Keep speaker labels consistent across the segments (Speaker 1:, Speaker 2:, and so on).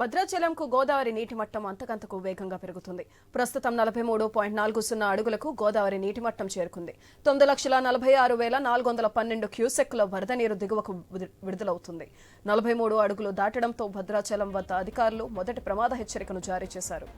Speaker 1: భద్రాచలంకు గోదావరి నీటి మట్టం అంతకంతకు వేగంగా పెరుగుతుంది. ప్రస్తుతం నలభై మూడు పాయింట్ నాలుగు సున్నా అడుగులకు గోదావరి నీటి మట్టం చేరుకుంది. తొమ్మిది లక్షల నలభై ఆరు వేల నాలుగు వందల పన్నెండు క్యూసెక్ల వరద నీరు దిగువకు విడుదలవుతుంది. నలభై మూడు అడుగులు దాటడంతో భద్రాచలం వద్ద అధికారులు మొదటి ప్రమాద హెచ్చరికను జారీ చేశారు.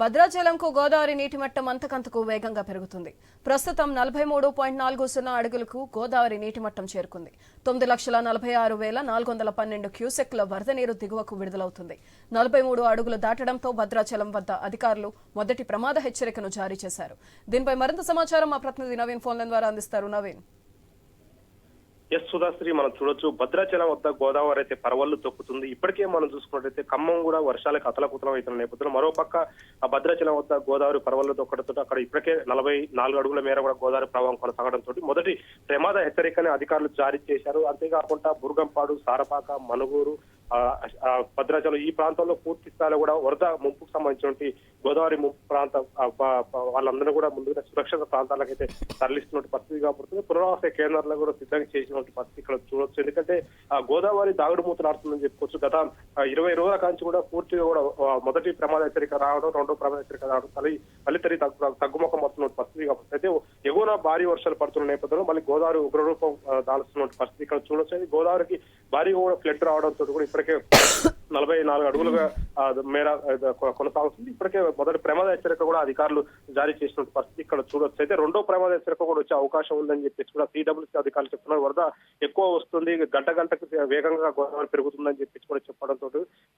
Speaker 1: భద్రాచలంకు గోదావరి నీటి మట్టం అంతకంతకు వేగంగా పెరుగుతుంది. ప్రస్తుతం నలభై మూడు పాయింట్ నాలుగు సున్నా అడుగులకు గోదావరి నీటి మట్టం చేరుకుంది. తొమ్మిది లక్షల నలభై ఆరు వేల నాలుగు వందల పన్నెండు క్యూసెక్ల వరద నీరు దిగువకు విడుదలవుతుంది. నలభై మూడు అడుగులు దాటడంతో భద్రాచలం వద్ద అధికారులు మొదటి ప్రమాద హెచ్చరికను జారీ చేశారు. దీనిపై మరింత సమాచారం మా ప్రతినిధి నవీన్ ఫోన్ల ద్వారా అందిస్తారు. నవీన్.
Speaker 2: ఎస్ సుధాశ్రీ మనం చూడొచ్చు. భద్రాచలం వద్ద గోదావరి అయితే పరవళ్ళు తొక్కుతుంది. ఇప్పటికే మనం చూసుకున్నట్టయితే ఖమ్మం కూడా వర్షాలకు అతలకుతలం అవుతున్న నేపథ్యంలో మరోపక్క ఆ భద్రాచలం వద్ద గోదావరి పరవళ్ళు తొక్కడంతో అక్కడ ఇప్పటికే నలభై నాలుగు అడుగుల మేర కూడా గోదావరి ప్రవాహం కొనసాగడంతో మొదటి ప్రమాద హెచ్చరికని అధికారులు జారీ చేశారు. అంతేకాకుండా బుర్గంపాడు సారపాక మనుగూరు భద్రాచలం ఈ ప్రాంతంలో పూర్తి స్థాయిలో కూడా వరద ముంపుకు సంబంధించినటువంటి గోదావరి ముంపు ప్రాంత వాళ్ళందరూ కూడా ముందుగా సురక్షిత ప్రాంతాలకైతే తరలిస్తున్నట్టు పరిస్థితి కాబట్టి పునరావాస కేంద్రాల్లో కూడా సిద్ధంగా చేసినటువంటి పరిస్థితి ఇక్కడ చూడొచ్చు. ఎందుకంటే ఆ గోదావరి దాగుడు మూతలాడుతుందని చెప్పుకోవచ్చు. గత ఇరవై రోజుల కాంచి కూడా పూర్తిగా కూడా మొదటి ప్రమాద హెచ్చరిక రావడం రెండో ప్రమాద హెచ్చరిక రావడం తల్లి మళ్ళీ తల్లి తగ్గు తగ్గుముఖం వస్తున్న పరిస్థితి కాబట్టి. అయితే ఎగువన భారీ వర్షాలు పడుతున్న నేపథ్యంలో మళ్ళీ గోదావరి ఉగ్రరూపం ఆ, దాల్స్తున్న పరిస్థితి ఇక్కడ చూడొచ్చు. గోదావరికి భారీగా కూడా ఫ్లడ్ రావడంతో కూడా ఇప్పటికే నలభై నాలుగు అడుగులుగా మేర కొనసాగుతుంది. ఇప్పటికే మొదటి ప్రమాద హెచ్చరిక కూడా అధికారులు జారీ చేసిన పరిస్థితి ఇక్కడ చూడొచ్చు. అయితే రెండో ప్రమాద హెచ్చరిక కూడా వచ్చే అవకాశం ఉందని చెప్పేసి కూడా సిడబ్ల్యూసీ అధికారులు చెప్తున్నారు. వరద ఎక్కువ వస్తుంది గంట గంటకు వేగంగా గోదావరి పెరుగుతుందని చెప్పేసి కూడా చెప్పడంతో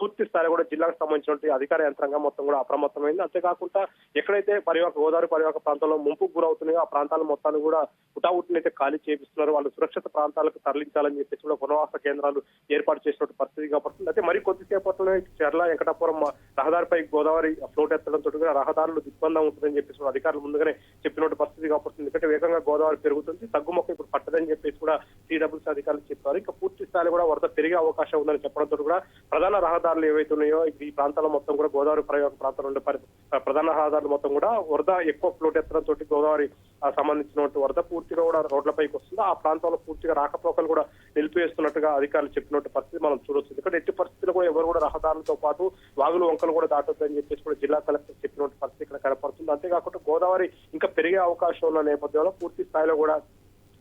Speaker 2: పూర్తి స్థాయి కూడా జిల్లాకు సంబంధించినటువంటి అధికార యంత్రాంగం మొత్తం కూడా అప్రమత్తమైంది. అంతేకాకుండా ఎక్కడైతే పరివాహక గోదావరి పరివాహక ప్రాంతంలో ముంపుకు గురవుతున్నాయో ఆ ప్రాంతాల మొత్తాన్ని కూడా హుటాహుటిని అయితే ఖాళీ చేపిస్తున్నారు. వాళ్ళు సురక్షిత ప్రాంతాలకు తరలించాలని చెప్పేసి కూడా పునరావాస కేంద్రాలు ఏర్పాటు చేసినటువంటి పరిస్థితి కాబట్టి అయితే మరి కొద్దిసేపట్లోనే చెర్ల వెంకటాపురం రహదారిపై గోదావరి ఫ్లోట్ ఎత్తడంతో కూడా రహదారులు దిగ్బంధం ఉంటుందని చెప్పేసి కూడా అధికారులు ముందుగానే చెప్పినటువంటి పరిస్థితి కాబట్టి ఎందుకంటే వేగంగా గోదావరి పెరుగుతుంది తగ్గుముఖం ఇప్పుడు పట్టదని చెప్పేసి కూడా సిడబ్ల్యూసీ అధికారులు చెప్పారు. ఇంకా పూర్తి స్థాయిలో కూడా వరద పెరిగే అవకాశం ఉందని చెప్పడంతో కూడా ప్రధాన రహదారులు ఏవైతే ఉన్నాయో ఈ ప్రాంతాల మొత్తం కూడా గోదావరి ప్రయోగ ప్రాంతాలు ఉండే పరిస్థితి ప్రధాన రహదారులు మొత్తం కూడా వరద ఎక్కువ ఫ్లోట్ ఎత్తడంతో గోదావరి ఆ, సంబంధించినటువంటి వరద పూర్తిగా కూడా రోడ్లపైకి వస్తుంది. ఆ ప్రాంతంలో పూర్తిగా రాకపోకలు కూడా నిలిపివేస్తున్నట్టుగా అధికారులు చెప్పినట్టు పరిస్థితి మనం చూడొచ్చు. ఎందుకంటే ఎట్టి పరిస్థితులు కూడా ఎవరు కూడా రహదారులతో పాటు వాగులు వంకలు కూడా దాటొద్దని చెప్పేసి కూడా జిల్లా కలెక్టర్ చెప్పినట్టు పరిస్థితి ఇక్కడ కనపడుతుంది. అంతేకాకుండా గోదావరి ఇంకా పెరిగే అవకాశం ఉన్న నేపథ్యంలో పూర్తి స్థాయిలో కూడా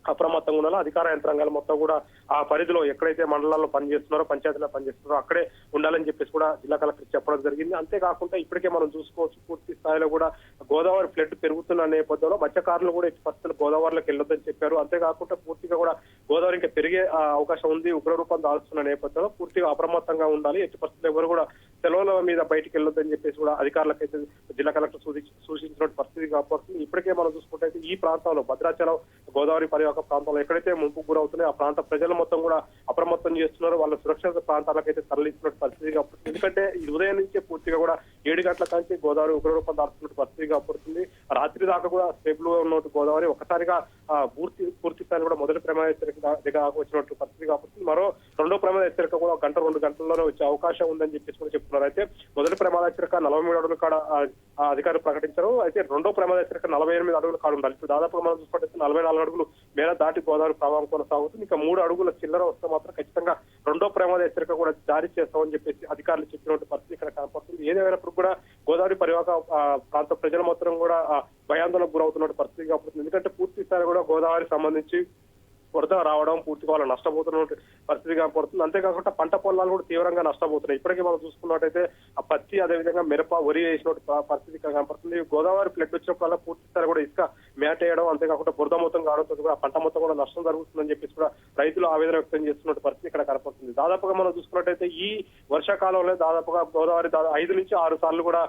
Speaker 2: అప్రమత్తంగా ఉండాలి? అధికార యంత్రాంగాలు మొత్తం కూడా ఆ పరిధిలో ఎక్కడైతే మండలాల్లో పనిచేస్తున్నారో పంచాయతీలో పనిచేస్తున్నారో అక్కడే ఉండాలని చెప్పేసి కూడా జిల్లా కలెక్టర్ చెప్పడం జరిగింది. అంతేకాకుండా ఇప్పటికే మనం చూసుకోవచ్చు పూర్తి స్థాయిలో కూడా గోదావరి ఫ్లడ్ పెరుగుతున్న నేపథ్యంలో మత్స్యకారులు కూడా ఎట్టి పరిస్థితులు గోదావరిలోకి వెళ్ళొద్దని చెప్పారు. అంతేకాకుండా పూర్తిగా కూడా గోదావరి ఇంకా పెరిగే అవకాశం ఉంది ఉగ్రరూపం దాల్చుతున్న నేపథ్యంలో పూర్తిగా అప్రమత్తంగా ఉండాలి. ఎట్టి పరిస్థితులు ఎవరు కూడా సెలవుల మీద బయటికి వెళ్ళొద్దని చెప్పేసి కూడా అధికారులకైతే జిల్లా కలెక్టర్ సూచి- పరిస్థితి కాబట్టి ఇప్పటికే మనం చూసుకుంటే ఈ ప్రాంతంలో భద్రాచలం గోదావరి పరివాహక ప్రాంతంలో ఎక్కడైతే ముంపు గురవుతున్నాయో ఆ ప్రాంత ప్రజలు మొత్తం కూడా అప్రమత్తం చేస్తున్నారు. వాళ్ళ సురక్షిత ప్రాంతాలకైతే తరలిస్తున్న పరిస్థితి కాబట్టి ఎందుకంటే ఈ ఉదయం నుంచే పూర్తిగా కూడా ఏడు గంటల కంటే గోదావరి ఉగ్రరూపం దాల్చుతున్న పరిస్థితి కాబడుతుంది రాత్రి దాకా కూడా స్టేబుల్గా ఉన్నట్టు గోదావరి ఒక్కసారిగా ఆ, పూర్తి పూర్తి స్థాయి కూడా మొదటి ప్రమాద హెచ్చరిక దగ్గర వచ్చినట్టు పరిస్థితి కాబట్టి మరో రెండో ప్రమాద హెచ్చరిక కూడా గంట రెండు గంటల్లోనే వచ్చే అవకాశం ఉందని చెప్పేసి కూడా చెప్తున్నారు. అయితే మొదటి ప్రమాద హెచ్చరిక నలభై మూడు అడుగుల కాడ అధికారులు ప్రకటించారు. అయితే రెండో ప్రమాద హెచ్చరిక నలభై ఎనిమిది అడుగుల కాడ ఉండాలి. ఇప్పుడు దాదాపు మనం చూసుకుంటే నలభై నాలుగు అడుగులు మేర దాటి గోదావరి ప్రవాహం కొనసాగుతుంది. ఇంకా మూడు అడుగుల చిల్లర వస్తే మాత్రం ఖచ్చితంగా రెండో ప్రమాద హెచ్చరిక కూడా జారీ చేస్తామని చెప్పేసి అధికారులు చెప్పినటువంటి పరిస్థితి ఇక్కడ కనపడుతుంది. ఏదేమైనప్పుడు కూడా గోదావరి పరివాహక ప్రాంత ప్రజలు మాత్రం కూడా భయాందోళనకు గురవుతున్న పరిస్థితి కాబట్టి ఎందుకంటే పూర్తి స్థాయి కూడా గోదావరి సంబంధించి వరద రావడం పూర్తిగా వాళ్ళు నష్టపోతున్న పరిస్థితి కనపడుతుంది. అంతేకాకుండా పంట పొలాలు కూడా తీవ్రంగా నష్టపోతున్నాయి. ఇప్పటికీ మనం చూసుకున్నట్టయితే ఆ పత్తి అదేవిధంగా మిరప వరి వేసిన పరిస్థితి కనపడుతుంది. గోదావరి ఫ్లడ్ వచ్చినప్పుడల్లా పూర్తి స్థాయి కూడా ఇసుక మేట వేయడం అంతేకాకుండా బురద మొత్తం కావడంతో కూడా పంట మొత్తం కూడా నష్టం జరుగుతుందని చెప్పేసి కూడా రైతులు ఆవేదన వ్యక్తం చేస్తున్న పరిస్థితి ఇక్కడ కనపడుతుంది. దాదాపుగా మనం చూసుకున్నట్టయితే ఈ వర్షాకాలంలో దాదాపుగా గోదావరి ఐదు నుంచి ఆరు సార్లు కూడా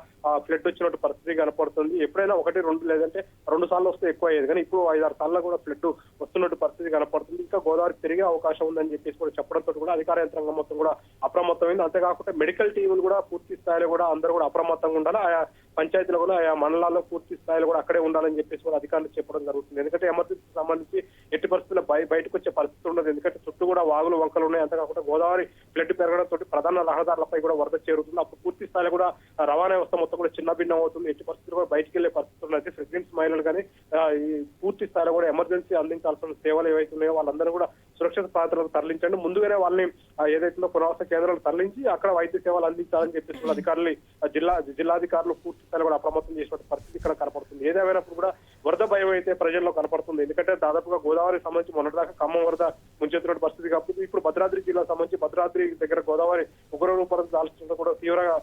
Speaker 2: ఫ్లడ్ వచ్చినట్టు పరిస్థితి కనపడుతుంది. ఎప్పుడైనా ఒకటి రెండు లేదంటే రెండు సార్లు వస్తే ఎక్కువ అయ్యేది. కానీ ఇప్పుడు ఐదారు సార్లు కూడా ఫ్లడ్ వస్తున్నట్టు పరిస్థితి కనపడుతుంది. పడుతుంది. ఇంకా గోదావరి పెరిగే అవకాశం ఉందని చెప్పేసి కూడా చెప్పడంతో కూడా అధికార యంత్రాంగం మొత్తం కూడా అప్రమత్తమైంది. అంతేకాకుండా మెడికల్ టీములు కూడా పూర్తి స్థాయిలో కూడా అందరూ కూడా అప్రమత్తంగా ఉండాలి. ఆయా పంచాయతీలో కూడా ఆయా మండలాల్లో పూర్తి స్థాయిలో కూడా అక్కడే ఉండాలని చెప్పేసి కూడా అధికారులు చెప్పడం జరుగుతుంది. ఎందుకంటే ఎమర్జెన్సీ సంబంధించి ఎట్టి పరిస్థితుల్లో బయ బయటకు వచ్చే పరిస్థితి ఉండదు. ఎందుకంటే చుట్టూ కూడా వాగులు వంకలు ఉన్నాయి. అంతేకాకుండా గోదావరి ఫ్లడ్ పెరగడం తోటి ప్రధాన రహదారులపై కూడా వరద చేరుతుంది. అప్పుడు పూర్తి స్థాయిలో కూడా రవాణా వ్యవస్థ మొత్తం కూడా చిన్న భిన్నం అవుతుంది. ఎట్టి పరిస్థితులు కూడా బయటికి వెళ్ళే పరిస్థితులు ఉన్నాయి ప్రెగ్నెన్సీ మహిళలు కానీ ఈ పూర్తి స్థాయిలో కూడా ఎమర్జెన్సీ అందించాల్సిన సేవలు ఏవైతే ఉన్నాయో వాళ్ళందరూ కూడా సురక్షిత ప్రాంతాలకు తరలించండి. ముందుగానే వాళ్ళని ఏదైతే పునరావాస కేంద్రాలకు తరలించి అక్కడ వైద్య సేవలు అందించాలని చెప్పేసి అధికారులు జిల్లా జిల్లాధికారులు పూర్తి స్థాయిలో కూడా అప్రమత్తం చేసిన పరిస్థితి ఇక్కడ కనపడుతుంది. ఏదేమైనప్పుడు కూడా వరద భయం అయితే ప్రజల్లో కనపడుతుంది. ఎందుకంటే దాదాపుగా గోదావరి సంబంధించి మొన్నటిదాకా ఖమ్మం వరద ముంచెత్తున్న పరిస్థితి కాబట్టి ఇప్పుడు భద్రాద్రి జిల్లా సంబంధించి భద్రాద్రి దగ్గర గోదావరి ఉగ్ర రూపం దాల్చడంతో కూడా తీవ్రంగా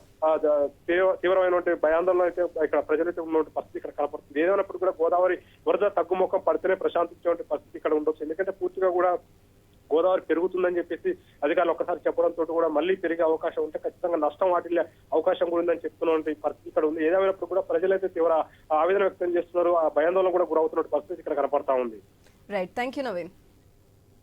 Speaker 2: ఉన్నటువంటి భయాందోళన అయితే ఇక్కడ ప్రజలైతే ఉన్నటువంటి పరిస్థితి ఇక్కడ కనపడుతుంది. ఏదైనప్పుడు కూడా గోదావరి వరద తగ్గుముఖం పడితేనే ప్రశాంతించేటువంటి పరిస్థితి ఇక్కడ ఉండొచ్చు. ఎందుకంటే పూర్తిగా కూడా గోదావరి పెరుగుతుందని చెప్పేసి అధికారులు ఒక్కసారి చెప్పడంతో కూడా మళ్ళీ పెరిగే అవకాశం ఉంటే ఖచ్చితంగా నష్టం వాటిల్లే అవకాశం కూడా ఉందని చెప్తున్నటువంటి పరిస్థితి ఇక్కడ ఉంది. ఏదేమైనప్పుడు కూడా ప్రజలైతే తీవ్ర ఆవేదన వ్యక్తం చేస్తున్నారు. ఆ భయాందోళన కూడా గురవుతున్న పరిస్థితి ఇక్కడ కనపడతా ఉంది.
Speaker 1: Right thank you Naveen